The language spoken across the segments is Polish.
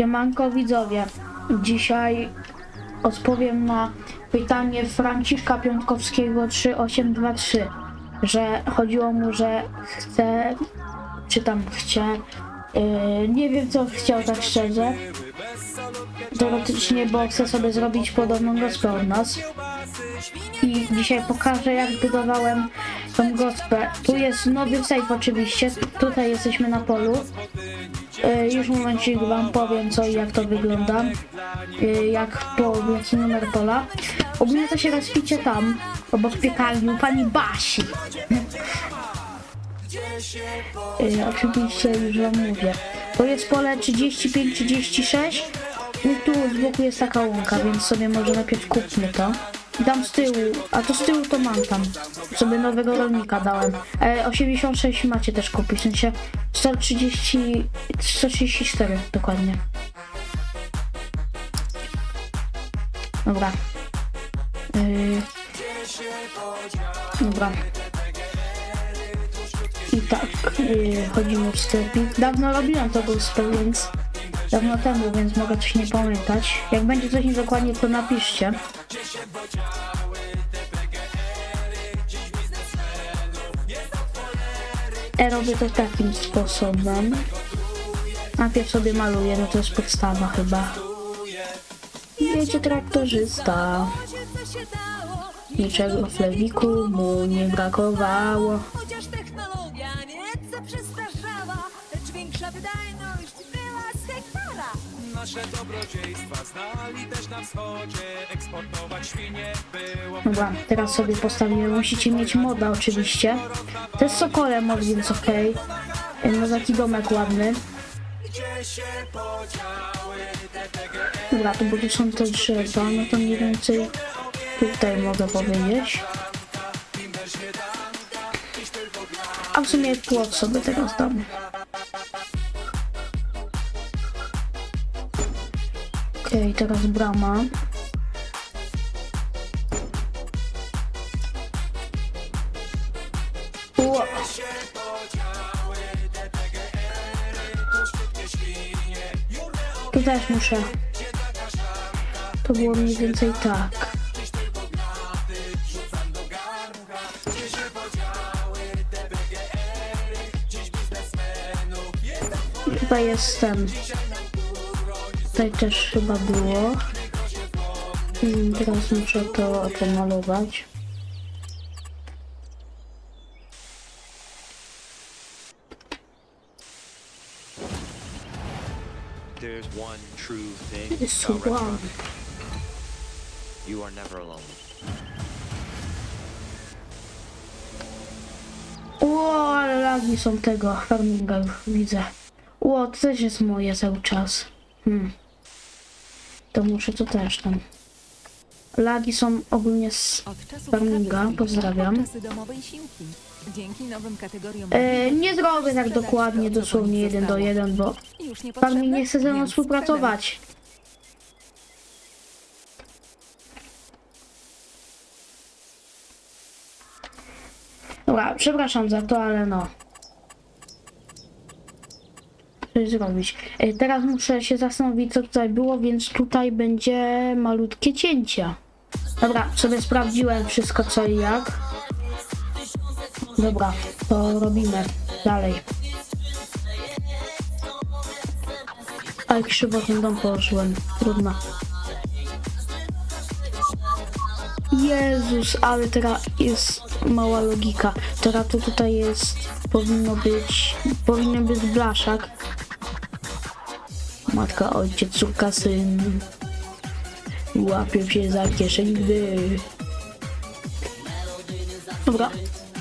Siemanko widzowie, dzisiaj odpowiem na pytanie Franciszka Piątkowskiego 3823, że chodziło mu, że chce, czy tam chce, yy, nie wiem co chciał tak szczerze, teoretycznie, bo chce sobie zrobić podobną gospę od nas. I dzisiaj pokażę jak budowałem tą gospę. Tu jest nowy save oczywiście, tutaj jesteśmy na polu. E, Już w momencie wam powiem co i jak to wygląda. E, Jak po jaki numer pola. Ogólnie to się rozpicie tam, obok piekarni u pani Basi. E, Oczywiście już wam mówię. To jest pole 35-36. I tu z boku jest taka łąka, więc sobie może najpierw kupmy to. Dam z tyłu, a to z tyłu to mam tam. Sobie nowego rolnika dałem. E, 86 macie też kupić, w sensie 130, 134 dokładnie. Dobra. Yy. Dobra. I tak, yy, chodzimy w sklepik. Dawno robiłem to gospel, więc dawno temu, więc mogę coś nie pamiętać. Jak będzie coś niedokładnie, to napiszcie. Ja robię to takim sposobem. Najpierw sobie maluję, no to jest podstawa chyba. Jedzie traktorzysta. Niczego w lewiku mu nie brakowało. Hektara. Nasze dobrodziejstwa znali też na wschodzie Eksportować świnie było Dobra, teraz sobie postawimy. Musicie mieć moda oczywiście. To jest Sokole mod, więc okej. No taki domek ładny. Gdzie się podziały te PGR Dobra, to tu są te drzewa, no to mniej więcej tutaj mogę powiedzieć. A w sumie płot sobie teraz dam. Okej, teraz brama. Ło. Tu też muszę. To było mniej więcej tak. I Tutaj jest ten. Tutaj też chyba było. Mm, Teraz muszę to pomalować. There's one true thing about. You are never alone. Ło, ale lagi są tego farminga widzę. Ło, to też jest moje cały czas. Hmm. To muszę to też tam. Lagi są ogólnie z farminga, pozdrawiam. E, nie zrobię tak dokładnie, dosłownie jeden do jeden, bo już nie farming nie chce ze mną współpracować. Dobra, przepraszam za to, ale no. Zrobić. E, Teraz muszę się zastanowić, co tutaj było, więc tutaj będzie malutkie cięcia. Dobra, sobie sprawdziłem wszystko co i jak. Dobra, to robimy dalej. Ale krzywo ten dom położyłem. Trudno. Jezus, ale teraz jest mała logika. Teraz to tutaj jest, powinno być, powinien być blaszak. Matka, ojciec, córka, syn. Łapię się za kieszeń, Dobra,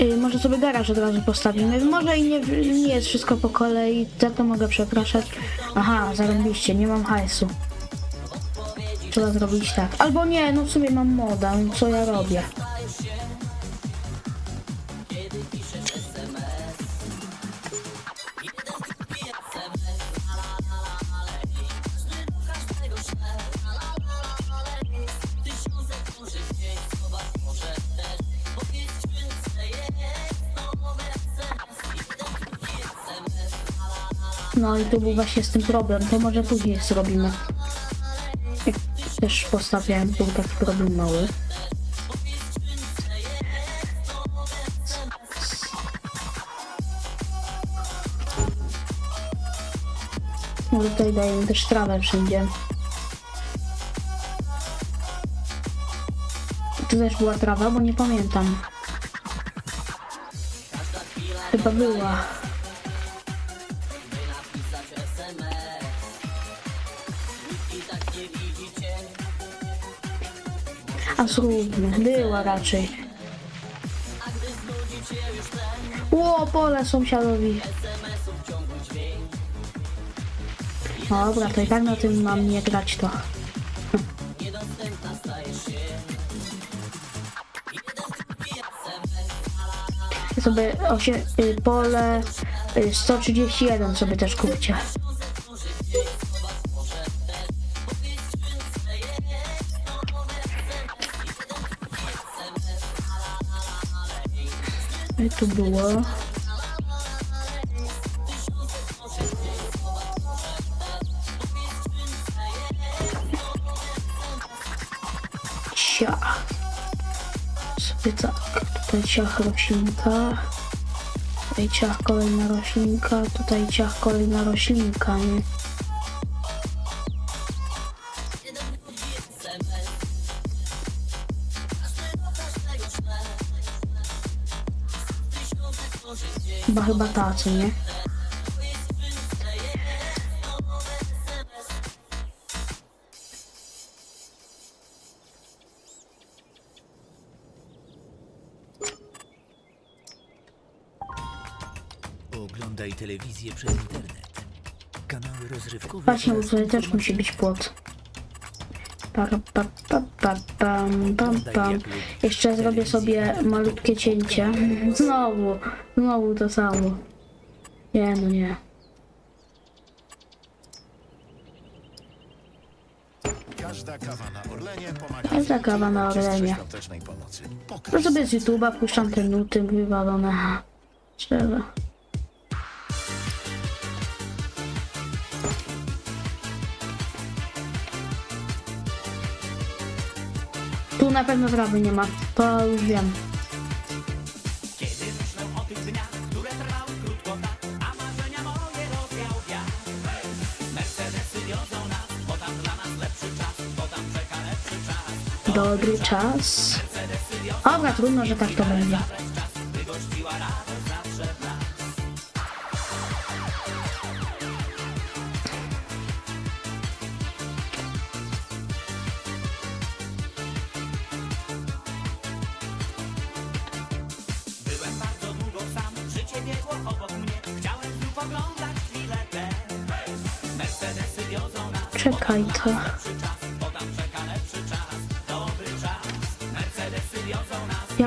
y, może sobie garaż od razu postawimy. Może i nie, nie jest wszystko po kolei, za to mogę przepraszać. Aha, zarobiliście, nie mam hajsu. Trzeba zrobić tak. Albo nie, no w sumie mam moda, co ja robię? No i tu był właśnie z tym problem, to może później zrobimy. Też postawiałem, był taki problem mały. Może tutaj dajemy też trawę wszędzie. Tu też była trawa, bo nie pamiętam. Chyba była. A była raczej. Ło, pole sąsiadowi. Dobra, to i tak na tym mam nie grać to. sobie osie, y, pole y, 131 sobie też kupcie. Tu było. Ciach. Sobie tak, tutaj ciach roślinka. Tutaj ciach kolejna roślinka, tutaj ciach kolejna roślinka, nie? Chyba chyba tacy, nie? Oglądaj telewizję przez internet. Kanały rozrywkowe. Właśnie, oraz tutaj też musi być płot. Pa, pa, pa, pa, pam, pam, pam. Jeszcze zrobię sobie malutkie cięcie. Znowu, znowu to samo. Nie, no nie. Każda kawa na Orlenie pomaga Każda kawa na Orlenie. To sobie z YouTube'a puszczam te nuty wywalone. Szczerze. Tu na pewno trawy nie ma, to już wiem. Dobry czas. Dobra, trudno, że tak to będzie. Czekaj to.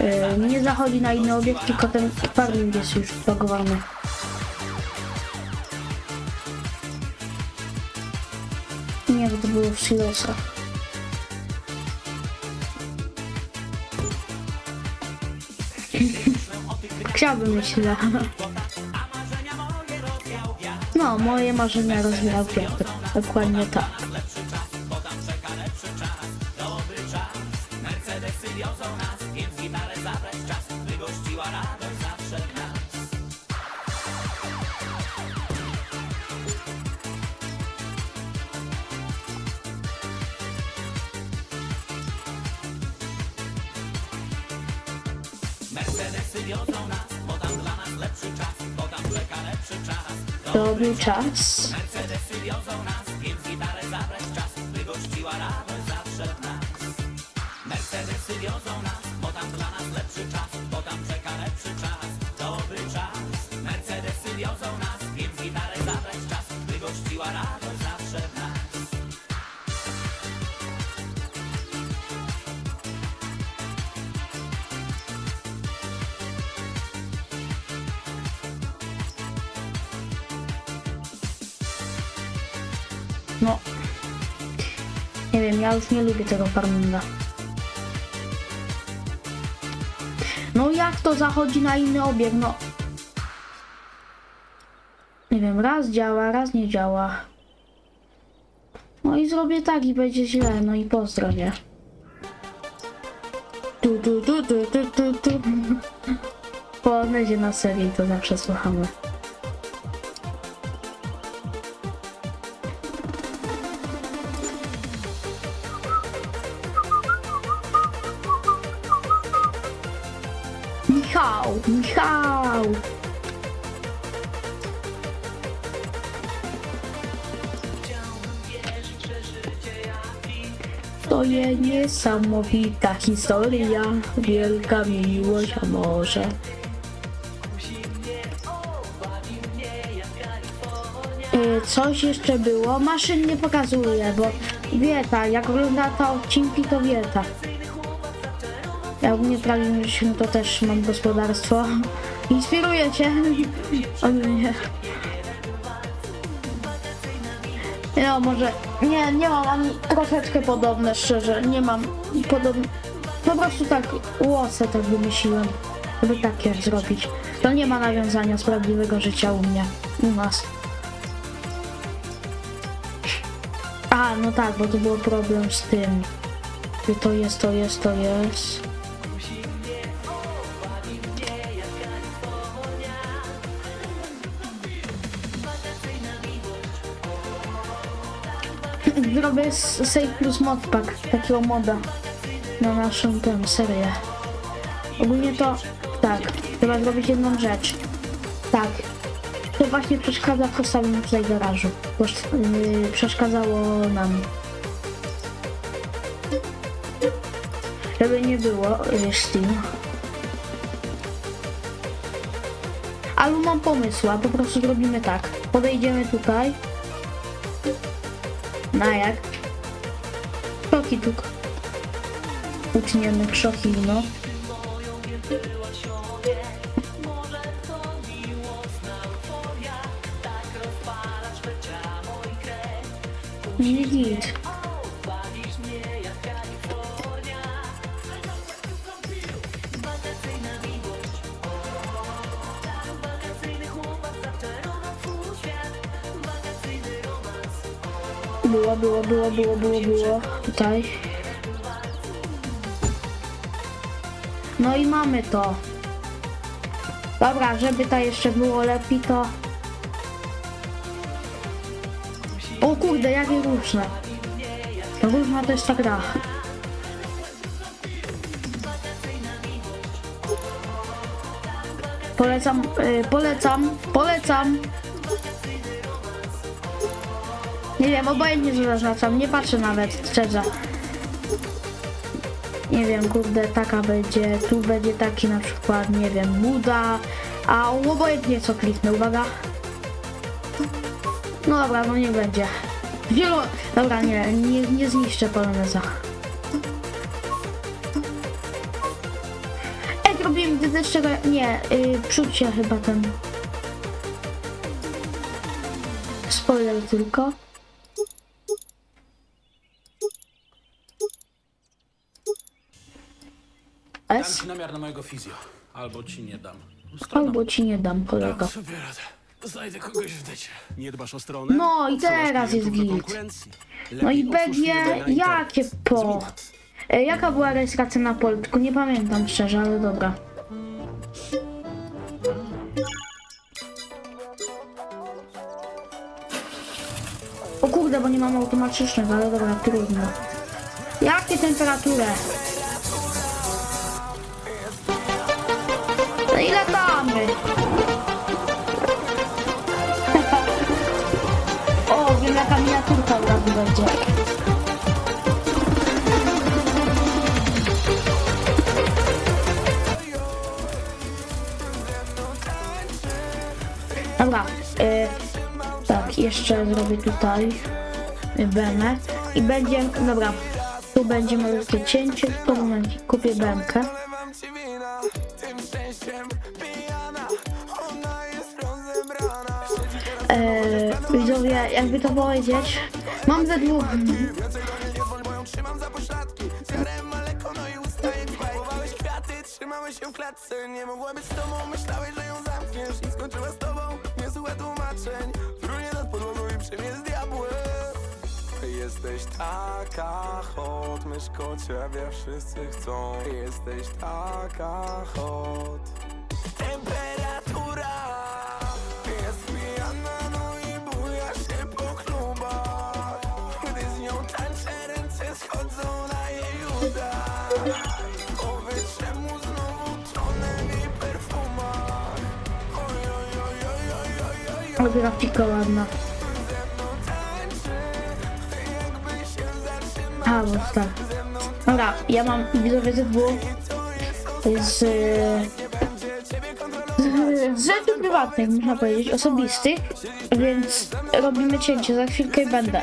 Yy, nie zachodzi na inny obiekt, tylko ten parking jest już zlogowany. Nie, bo to było w silosach. Chciałbym mieć tyle. No, moje marzenia rozwijał Piotr. Dokładnie tak. Dobry czas. No. Nie wiem, ja już nie lubię tego farminga. No jak to zachodzi na inny obieg, no. Nie wiem, raz działa, raz nie działa. No i zrobię tak i będzie źle, no i pozdrowię. Tu, tu, tu, tu, tu, tu, tu. Po na serii to zawsze słuchamy. To jest niesamowita historia, wielka miłość, a może. Y, Coś jeszcze było, maszyn nie pokazuje, bo wieta, jak ogląda te odcinki, to wieta. Ja ogólnie prawie się to też mam gospodarstwo. Inspiruje cię. No może. Nie, nie mam ani troszeczkę podobne, szczerze. Nie mam podobne. Po prostu tak łosę tak wymyśliłem. Żeby takie zrobić. To nie ma nawiązania z prawdziwego życia u mnie. U nas. A, no tak, bo to był problem z tym. I To jest, to jest, to jest. S- Save Plus Modpack, takiego moda na naszą tę serię. Ogólnie to tak, trzeba zrobić jedną rzecz. Tak, to właśnie przeszkadza w postawieniu tutaj garażu. Yy, przeszkadzało nam. Żeby nie było yy, Steam. Ale mam pomysł, a po prostu zrobimy tak. Podejdziemy tutaj. Na jak? Kroki tu. Utniemy krzoki, no. Nie git. Było, było, było, było, było, było. Tutaj. No i mamy to. Dobra, żeby to jeszcze było lepiej, to... O kurde, jakie różne. Różna to jest ta gra. Polecam, y, polecam, polecam. Nie wiem, obojętnie co zaznaczam, nie patrzę nawet, szczerze. Nie wiem, kurde, taka będzie, tu będzie taki na przykład, nie wiem, Buda, a obojętnie co kliknę, uwaga. No dobra, no nie będzie. Wielo... Dobra, nie, nie, nie zniszczę poloneza. Ej, robiłem też czego... Nie, yy, przódźcie chyba ten... Spoiler tylko. Dam S? ci namiar na mojego fizjo. Albo ci nie dam. Albo ci nie dam, kolego. sobie radę. Znajdę kogoś w necie. Nie dbasz o stronę? No i teraz jest klientów do git. konkurencji. No i Lepiej otwórz będzie firmę na internet. jakie po. E, jaka była rejestracja na Polsku? Nie pamiętam szczerze, ale dobra. O kurde, bo nie mam automatycznego, ale dobra, trudno. Jakie temperatury? O, wiem jaka miniaturka od razu będzie. Dobra, y, tak, jeszcze zrobię tutaj bęę i będzie, dobra, tu będzie malutkie cięcie, to moment, kupię bękę. Widzowie, jakby to powiedzieć, mam ze dwóch. Trzymałeś się w klatce Nie mogła być z tobą, myślałeś, że ją zamkniesz I skończyła z tobą, niezłe tłumaczeń Frunie nad podłogą i przymie z diabłem Jesteś taka hot, myszko ciebie wszyscy chcą. Jesteś taka hot. Temperatura Powiedz czemu Grafika ładna. A, bo tak. Dobra, ja mam widzowie dwóch. Z, z, rzeczy prywatnych, można powiedzieć, osobistych, więc robimy cięcie, za chwilkę będę.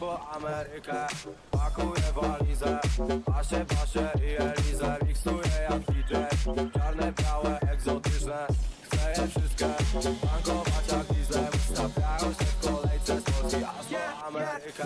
po Amerykę Pakuję walizę, paszę, paszę i Elizę Miksuję jak DJ Czarne, białe, egzotyczne Chcę je wszystkie tangować jak diesel się w kolejce z Rosji aż po Amerykę